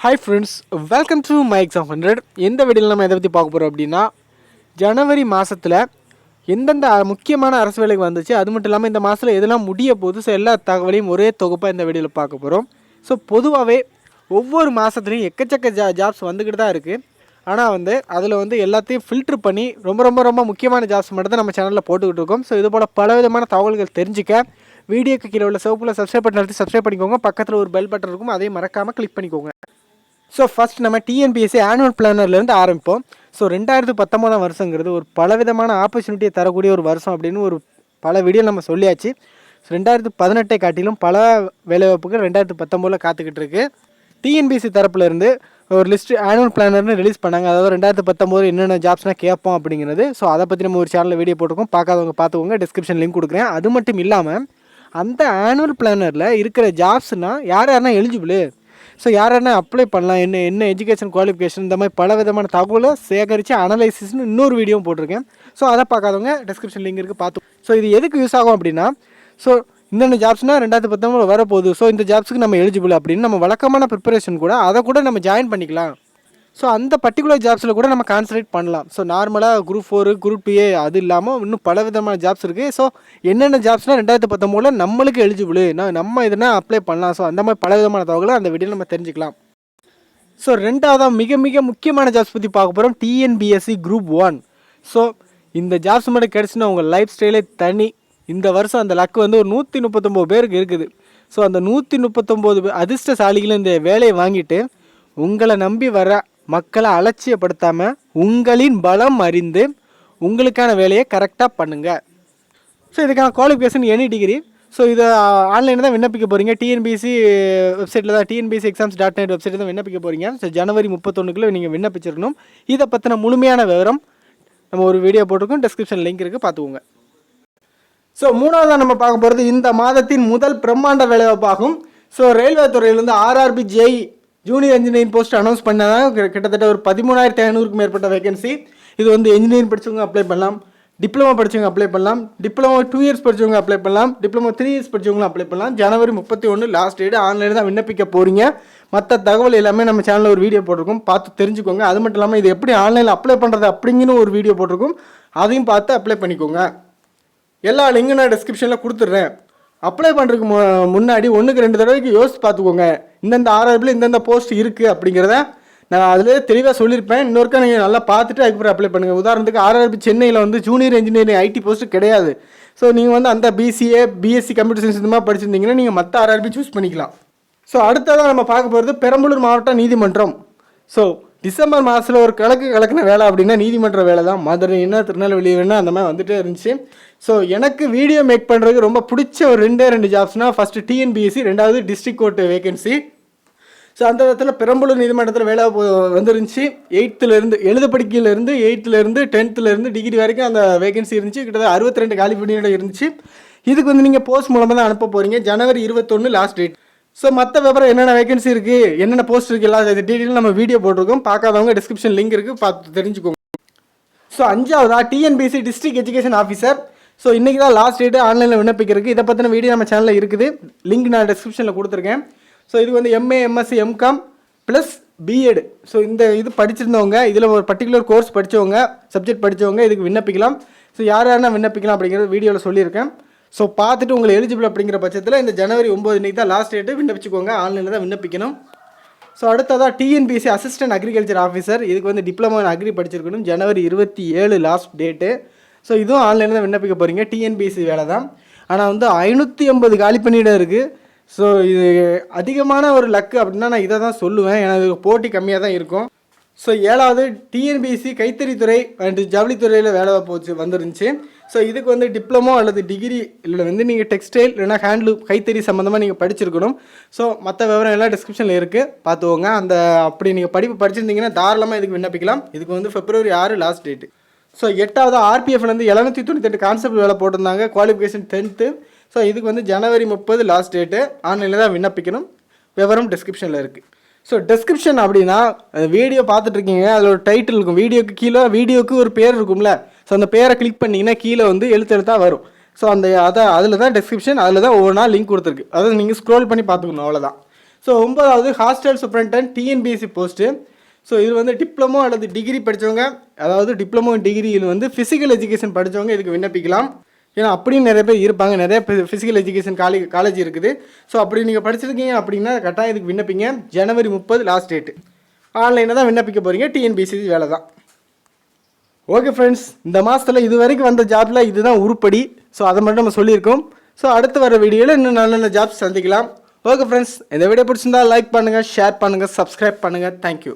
Hi friends welcome to my exam hundred எந்த வீடியோவில் நம்ம எதை பற்றி பார்க்க போகிறோம் அப்படின்னா ஜனவரி மாதத்தில் எந்தெந்த முக்கியமான அரசு வேலைக்கு வந்துச்சு அது மட்டும் இல்லாமல் இந்த மாதத்தில் எதெல்லாம் முடிய போது ஸோ எல்லா தகவலையும் ஒரே தொகுப்பாக இந்த வீடியோவில் பார்க்க போகிறோம் ஸோ பொதுவாகவே ஒவ்வொரு மாதத்துலையும் எக்கச்சக்க ஜா ஜாப்ஸ் வந்துக்கிட்டு தான் இருக்குது ஆனால் வந்து அதில் வந்து எல்லாத்தையும் ஃபில்ட்ரு பண்ணி ரொம்ப ரொம்ப ரொம்ப முக்கியமான ஜாப்ஸ் மட்டும் தான் நம்ம சேனலில் போட்டுக்கிட்டு இருக்கோம். ஸோ இது போல் பலவிதமான தகவல்கள் தெரிஞ்சுக்க வீடியோக்கு கீழே உள்ள சிவப்பில் சப்ஸ்கிரைப் பண்ணி சப்ஸ்கிரைப் பண்ணிக்கோங்க. பக்கத்தில் ஒரு பெல் பட்டன் இருக்கும் அதையும் மறக்காமல் கிளிக் பண்ணிக்கோங்க. ஸோ ஃபஸ்ட் நம்ம டிஎன்பிஎஸ்சி ஆனுவல் பிளானர்லேருந்து ஆரம்பிப்போம். ஸோ ரெண்டாயிரத்து பத்தொம்போதாம் வருஷங்கிறது ஒரு பலவிதமான ஆப்பர்ச்சுனிட்டியை தரக்கூடிய ஒரு வருஷம் அப்படின்னு ஒரு பல வீடியோ நம்ம சொல்லியாச்சு. ஸோ ரெண்டாயிரத்து பதினெட்டை காட்டிலும் பல வேலைவாய்ப்புகள் ரெண்டாயிரத்து பத்தொம்போதில் காத்துக்கிட்டு இருக்கு டிஎன்பிஎஸ்சி தரப்புலேருந்து ஒரு லிஸ்ட் ஆனுவல் பிளானர்னு ரிலீஸ் பண்ணாங்க. அதாவது ரெண்டாயிரத்து பத்தொம்போது என்னென்ன ஜாப்ஸ்னால் கேட்போம் அப்படிங்கிறது. ஸோ அதை பற்றி நம்ம ஒரு சேனலில் வீடியோ போட்டுருக்கோம். பார்க்காதவங்க பார்த்துக்கோங்க. டிஸ்கிரிப்ஷன் லிங்க் கொடுக்குறேன். அது மட்டும் இல்லாமல் அந்த ஆனுவல் பிளானரில் இருக்கிற ஜாப்ஸ்னால் யார் யாருன்னா எலிஜிபிள் ஸோ யார் அப்ளை பண்ணலாம் என்ன என்ன எஜுகேஷன் குவாலிஃபிகேஷன் இந்த மாதிரி பல விதமான தகவலை சேகரித்து அனலைசிஸ்னு இன்னொரு வீடியோவும் போட்டிருக்கேன். ஸோ அதை பார்க்காதவங்க டிஸ்கிரிப்ஷன் லிங்க் இருக்குது பார்த்து. ஸோ இது எதுக்கு யூஸ் ஆகும் அப்படின்னா ஸோ இந்தந்த ஜாப்ஸ்னால் ரெண்டாயிரத்து பத்தொம்பது வரப்போகுது. ஸோ இந்த ஜாப்ஸுக்கு நம்ம எலிஜிபிள் அப்படின்னு நம்ம வழக்கமான ப்ரிப்பரேஷன் கூட அதை கூட நம்ம ஜாயின் பண்ணிக்கலாம். ஸோ அந்த பர்டிகுலர் ஜாப்ஸில் கூட நம்ம கான்சன்ட்ரேட் பண்ணலாம். ஸோ நார்மலாக குரூப் ஃபோரு குரூப் டூஏ அது இல்லாமல் இன்னும் பல விதமான ஜாப்ஸ் இருக்குது ஸோ என்னென்ன ஜாப்ஸ்னால் ரெண்டாயிரத்து பத்தொம்போதில் நம்மளுக்கு எலிஜிபிள் நான் நம்ம இதுனா அப்ளை பண்ணலாம். ஸோ அந்த மாதிரி பல விதமான தகவலை அந்த வீடியோ நம்ம தெரிஞ்சுக்கலாம். ஸோ ரெண்டாவதாக மிக மிக முக்கியமான ஜாப்ஸ் பற்றி பார்க்க போகிறோம் டிஎன்பிஎஸ்சி குரூப் ஒன் ஸோ இந்த ஜாப்ஸ் மட்டும் கிடச்சின்னா உங்கள் லைஃப் ஸ்டைலே தனி. இந்த வருஷம் அந்த லக்கு வந்து ஒரு நூற்றி முப்பத்தொம்போது பேருக்கு இருக்குது. ஸோ அந்த நூற்றி முப்பத்தொம்போது அதிர்ஷ்டசாலிகளும் இந்த வேலையை வாங்கிட்டு உங்களை நம்பி வர மக்களை அலட்சியப்படுத்தாமல் உங்களின் பலம் அறிந்து உங்களுக்கான வேலையை கரெக்டாக பண்ணுங்கள் ஸோ இதுக்கான குவாலிஃபிகேஷன் எனி டிகிரி ஸோ இதை ஆன்லைனில் தான் விண்ணப்பிக்க போகிறீங்க டிஎன்பிசி வெப்சைட்டில் தான் டிஎன்பிசி எக்ஸாம்ஸ் டாட் நெட் வெப்சைட்டில் தான் விண்ணப்பிக்க போகிறீங்க ஸோ ஜனவரி முப்பத்தொன்றுக்குள்ளே நீங்கள் விண்ணப்பிச்சிருக்கணும் இதை பற்றின முழுமையான விவரம் நம்ம ஒரு வீடியோ போட்டிருக்கோம். டிஸ்கிரிப்ஷன் லிங்க் இருக்குது பார்த்துக்கோங்க. ஸோ மூணாவதாக நம்ம பார்க்க போகிறது இந்த மாதத்தின் முதல் பிரம்மாண்ட வேலைவாய்ப்பாகும். So railway துறையிலேருந்து RRB JE junior engineering post announce பண்ணாதான் கிட்டத்தட்ட ஒரு பதிமூணாயிரத்தி ஐநூறுக்கும் மேற்பட்ட வேகன்சி இது வந்து இன்ஜினியரிங் படித்தவங்க அப்ளை பண்ணலாம். டிப்ளமோ படித்தவங்க அப்ளை பண்ணலாம். டிப்ளமோ டூ இயர்ஸ் படித்தவங்க அப்ளை பண்ணலாம். டிப்ளமோ த்ரீ இயர்ஸ் படித்தவங்களும் அப்ளை பண்ணலாம். ஜனவரி முப்பத்தி ஒன்று லாஸ்ட் டேட் ஆன்லைனில் தான் விண்ணப்பிக்க போகிறீங்க மற்ற தகவல் எல்லாமே நம்ம சேனலில் ஒரு வீடியோ போட்டிருக்கோம். பார்த்து தெரிஞ்சுக்கோங்க. அது மட்டும் இல்லாமல் இது எப்படி ஆன்லைனில் அப்ளை பண்ணுறது அப்படிங்கிற ஒரு வீடியோ போட்டிருக்கோம். அதையும் பார்த்து அப்ளை பண்ணிக்கோங்க. எல்லா லிங்கும் நான் டிஸ்கிரிப்ஷனில் கொடுத்துட்றேன். அப்ளை பண்ணுறதுக்கு மு முன்னாடி ஒன்றுக்கு ரெண்டு தடவைக்கு யோசித்து பார்த்துக்கோங்க. இந்தந்த ஆர்ஆர்பியில் இந்தந்த போஸ்ட் இருக்குது அப்படிங்கிறத நான் அதிலே தெளிவாக சொல்லியிருப்பேன். இன்னொருக்கா நீங்கள் நல்லா பார்த்துட்டு அதுக்கப்புறம் அப்ளை பண்ணுங்கள் உதாரணத்துக்கு ஆர்ஆர்பி சென்னையில் வந்து ஜூனியர் இன்ஜினியரிங் ஐடி போஸ்ட் கிடையாது. ஸோ நீங்கள் வந்து அந்த பிசிஏ பிஎஸ்சி கம்ப்யூட்டர் சயின்ஸ் இந்த மாதிரி படிச்சிருந்தீங்கன்னா நீங்கள் மற்ற ஆர்ஆர்பி சூஸ் பண்ணிக்கலாம். ஸோ அடுத்ததாக நம்ம பார்க்க போகிறது பெரம்பலூர் மாவட்ட நீதிமன்றம். ஸோ டிசம்பர் மாதத்தில் ஒரு கலக்கு கலக்குன வேலை அப்படின்னா நீதிமன்ற வேலை தான். மதுரை என்ன திருநெல்வேலி வேணா அந்த மாதிரி வந்துகிட்டே இருந்துச்சு. ஸோ எனக்கு வீடியோ மேக் பண்ணுறதுக்கு ரொம்ப பிடிச்ச ஒரு ரெண்டே ரெண்டு ஜாப்ஸ்னால் ஃபஸ்ட்டு டிஎன்பிஎஸ்சி ரெண்டாவது டிஸ்ட்ரிக் கோர்ட் வேகன்சி ஸோ அந்த விதத்தில் பெரம்பலூர் நீதிமன்றத்தில் வேலை வந்துருந்துச்சு. எயித்துலேருந்து எழுத படிக்கையிலேருந்து எயித்துலேருந்து டென்த்துலேருந்து டிகிரி வரைக்கும் அந்த வேகன்சி இருந்துச்சு. கிட்டத்தட்ட அறுபத்தி ரெண்டு காலி இருந்துச்சு. இதுக்கு வந்து நீங்கள் போஸ்ட் மூலமாக தான் அனுப்ப போகிறீங்க ஜனவரி இருபத்தொன்று லாஸ்ட் டேட் ஸோ மற்ற விவரம் என்னென்ன வேகன்சி இருக்குது என்னென்ன போஸ்ட் இருக்குது எல்லா டீட்டெயிலும் நம்ம வீடியோ போட்டிருக்கோம். பார்க்காதவங்க டிஸ்கிரிப்ஷன் லிங்க் இருக்குது பார்த்து தெரிஞ்சுக்கோங்க. So அஞ்சாவதா TNPC district education officer so இன்றைக்கி தான் லாஸ்ட் டேட்டு ஆன்லைனில் விண்ணப்பிக்கிறதுக்கு. இதை பற்றின வீடியோ நம்ம சேனலில் இருக்குது. லிங்க் நான் டிஸ்கிரிப்ஷனில் கொடுத்துருக்கேன். ஸோ இது வந்து MA MSc MCom plus BEd so இந்த இது படிச்சிருந்தவங்க இதில் ஒரு பர்டிகுலர் கோர்ஸ் படித்தவங்க சப்ஜெக்ட் படித்தவங்க இதுக்கு விண்ணப்பிக்கலாம். ஸோ யார் யாருன்னா விண்ணப்பிக்கலாம் அப்படிங்கிறது வீடியோவில் சொல்லியிருக்கேன். ஸோ பார்த்துட்டு உங்களுக்கு எலிஜிபிள் அப்படிங்கிற பட்சத்தில் இந்த ஜனவரி ஒம்பது இன்னைக்கு தான் லாஸ்ட் டேட்டு விண்ணப்பிச்சுக்கோங்க. ஆன்லைனில் தான் விண்ணப்பிக்கணும். ஸோ அடுத்ததாக டிஎன்பிசி அசிஸ்டன்ட் அக்ரிகல்ச்சர் ஆஃபீஸர் இதுக்கு வந்து டிப்ளமோ இன் அக்ரி படிச்சிருக்கணும். ஜனவரி இருபத்தி ஏழு லாஸ்ட் டேட்டு ஸோ இதுவும் ஆன்லைனில் தான் விண்ணப்பிக்க போகிறீங்க டிஎன்பிசி வேலை தான். ஆனால் வந்து ஐநூற்றி ஐம்பது காலி பண்ணிடம் இருக்குது ஸோ இது அதிகமான ஒரு லக்கு அப்படின்னா நான் இதை தான் சொல்லுவேன். ஏன்னா இது போட்டி கம்மியாக தான் இருக்கும். ஸோ ஏழாவது டிஎன்பிசி கைத்தறித்துறை அண்ட் ஜவுளித்துறையில் வேலை போச்சு வந்துருந்துச்சு. ஸோ இதுக்கு வந்து டிப்ளமோ அல்லது டிகிரி இல்லை வந்து நீங்கள் டெக்ஸ்டைல் இல்லைனா ஹேண்ட்லூம் கைத்தறி சம்மந்தமாக நீங்கள் படிச்சிருக்கணும். ஸோ மற்ற விவரம் எல்லாம் டிஸ்கிரிப்ஷனில் இருக்குது பார்த்துக்கோங்க. அந்த அப்படி நீங்கள் படிப்பு படிச்சிருந்தீங்கன்னா தாராளமாக இதுக்கு விண்ணப்பிக்கலாம். இதுக்கு வந்து ஃபெப்ரவரி ஆறு லாஸ்ட் டேட்டு ஸோ எட்டாவது ஆர்பிஎஃப்ல வந்து எழுநூற்றி தொண்ணூத்தெட்டு கான்செப்ட் வேலை போட்டிருந்தாங்க. குவாலிஃபிகேஷன் டென்த்து ஸோ இதுக்கு வந்து ஜனவரி முப்பது லாஸ்ட் டேட்டு ஆன்லைனில் தான் விண்ணப்பிக்கணும். விவரம் டிஸ்கிரிப்ஷனில் இருக்குது ஸோ டெஸ்கிரிப்ஷன் அப்படின்னா வீடியோ பார்த்துட்ருக்கீங்க அதில் ஒரு டைட்டில் இருக்கும். வீடியோக்கு கீழே வீடியோக்கு ஒரு பேர் இருக்கும்ல. ஸோ அந்த பேரை கிளிக் பண்ணிங்கன்னா கீழே வந்து எழுத்து எழுத்தாக வரும். ஸோ அந்த அதை அதில் தான் டெஸ்கிரிப்ஷன் அதில் தான் ஒவ்வொன்றா லிங்க் கொடுத்துருக்கு. அதாவது நீங்கள் ஸ்க்ரோல் பண்ணி பார்த்துக்கணும் அவ்வளோதான் ஸோ ஒன்பதாவது hostel superintendent TNPSC post so இது வந்து டிப்ளமோ அல்லது டிகிரி படித்தவங்க அதாவது டிப்ளமோ டிகிரியில் வந்து ஃபிசிக்கல் எஜுகேஷன் படித்தவங்க இதுக்கு விண்ணப்பிக்கலாம். ஏன்னா அப்படியும் நிறைய பேர் இருப்பாங்க. நிறைய ஃபிசிக்கல் எஜுகேஷன் காலேஜ் காலேஜ் இருக்குது. ஸோ அப்படி நீங்கள் படிச்சிருக்கீங்க அப்படின்னா கட்டாயம் இதுக்கு விண்ணப்பிங்க. ஜனவரி முப்பது லாஸ்ட் டேட்டு ஆன்லைனில் தான் விண்ணப்பிக்க போகிறீங்க டிஎன்பிஎஸ்சி வேலை தான் ஓகே ஃப்ரெண்ட்ஸ் இந்த மாதத்தில் இது வரைக்கும் வந்த ஜாப்பில் இதுதான் உருப்படி. ஸோ அதை மட்டும் நம்ம சொல்லியிருக்கோம். ஸோ அடுத்து வர வீடியோவில் இன்னும் நல்ல நல்ல ஜாப்ஸ் சந்திக்கலாம். ஓகே ஃப்ரெண்ட்ஸ் இந்த வீடியோ பிடிச்சிருந்தா லைக் பண்ணுங்கள் ஷேர் பண்ணுங்கள் சப்ஸ்கிரைப் பண்ணுங்கள் தேங்க்யூ